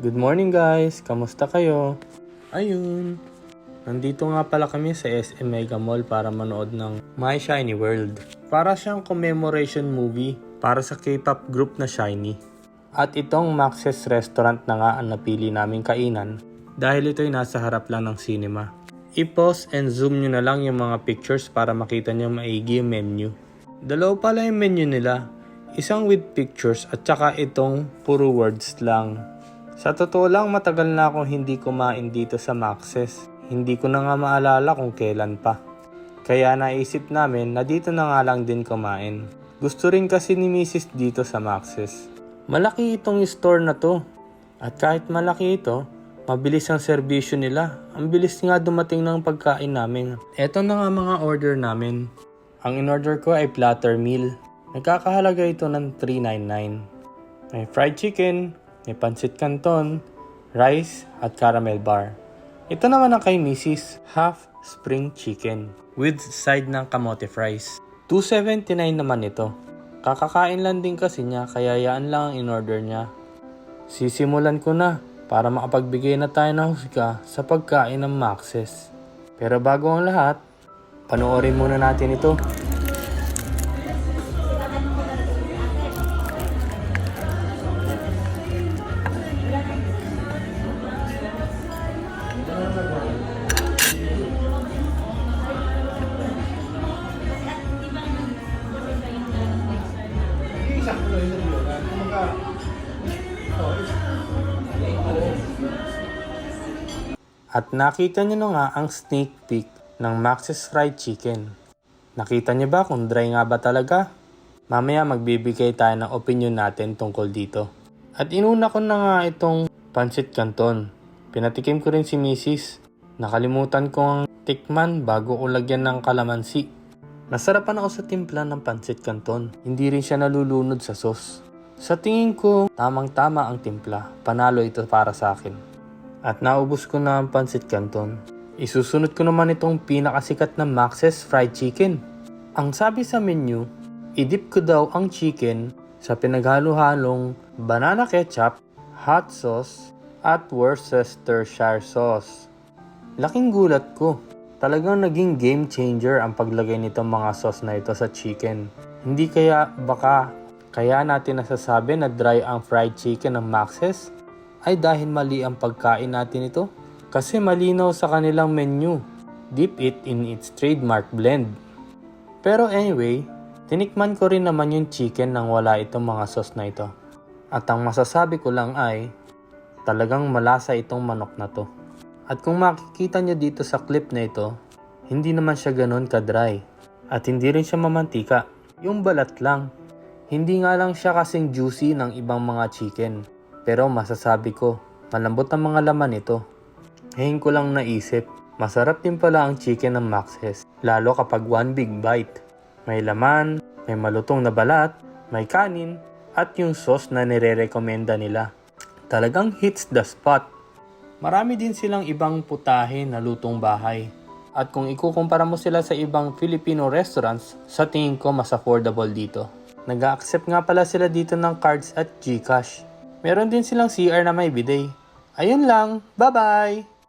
Good morning guys! Kamusta kayo? Ayun! Nandito nga pala kami sa SM Mega Mall para manood ng My Shiny World. Para siyang commemoration movie para sa K-pop group na Shiny. At itong Max's Restaurant na nga ang napili naming kainan dahil ito'y nasa harap lang ng cinema. I-pause and zoom nyo na lang yung mga pictures para makita nyo maigi yung menu. Dalawa pala yung menu nila. Isang with pictures at saka itong puro words lang. Sa totoo lang matagal na akong hindi kumain dito sa Max's. Hindi ko na nga maalala kung kailan pa. Kaya naisip namin na dito na nga lang din kumain. Gusto rin kasi ni Mrs. dito sa Max's. Malaki itong store na to. At kahit malaki ito, mabilis ang serbisyo nila. Ang bilis nga dumating ng pagkain namin. Eto na nga mga order namin. Ang in-order ko ay platter meal. Nagkakahalaga ito ng 399. May fried chicken, may pancit canton, rice, at caramel bar. Ito naman ang kay Mrs. Half Spring Chicken with side ng kamote fries. 279 naman ito. Kakakain lang din kasi niya kaya yaan lang ang in-order niya. Sisimulan ko na para makapagbigay na tayo ng husga sa pagkain ng Maxes. Pero bago ang lahat, panoorin muna natin ito. At nakita niyo na nga ang sneak peek ng Max's Fried Chicken. Nakita niyo ba kung dry nga ba talaga? Mamaya magbibigay tayo ng opinion natin tungkol dito. At inuna ko na nga itong pancit canton. Pinatikim ko rin si Mrs. Nakalimutan ko ang tikman bago ko lagyan ng kalamansi. Nasarapan ako sa timpla ng pancit canton. Hindi rin siya nalulunod sa sauce. Sa tingin ko, tamang-tama ang timpla. Panalo ito para sa akin. At naubos ko na ang pancit canton. Isusunod ko naman itong pinakasikat na Max's Fried Chicken. Ang sabi sa menu, idip ko daw ang chicken sa pinaghalo-halong banana ketchup, hot sauce, at Worcestershire sauce. Laking gulat ko. Talagang naging game changer ang paglagay nitong mga sauce na ito sa chicken. Hindi kaya baka kaya natin nasasabi na dry ang fried chicken ng Max's ay dahil mali ang pagkain natin ito? Kasi malinaw sa kanilang menu. Dip it in its trademark blend. Pero anyway, tinikman ko rin naman yung chicken nang wala itong mga sauce na ito. At ang masasabi ko lang ay, talagang malasa itong manok na to. At kung makikita nyo dito sa clip na ito, hindi naman siya ganun ka-dry. At hindi rin siya mamantika. Yung balat lang. Hindi nga lang siya kasing juicy ng ibang mga chicken. Pero masasabi ko, malambot ang mga laman nito. Ngayon ko lang naisip, masarap din pala ang chicken ng Max's. Lalo kapag one big bite. May laman, may malutong na balat, may kanin, at yung sauce na nire-recommenda nila. Talagang hits the spot. Marami din silang ibang putahe na lutong bahay. At kung ikukumpara mo sila sa ibang Filipino restaurants, sa tingin ko mas affordable dito. Nag-accept nga pala sila dito ng cards at Gcash. Meron din silang CR na may bidet. Ayun lang, bye-bye!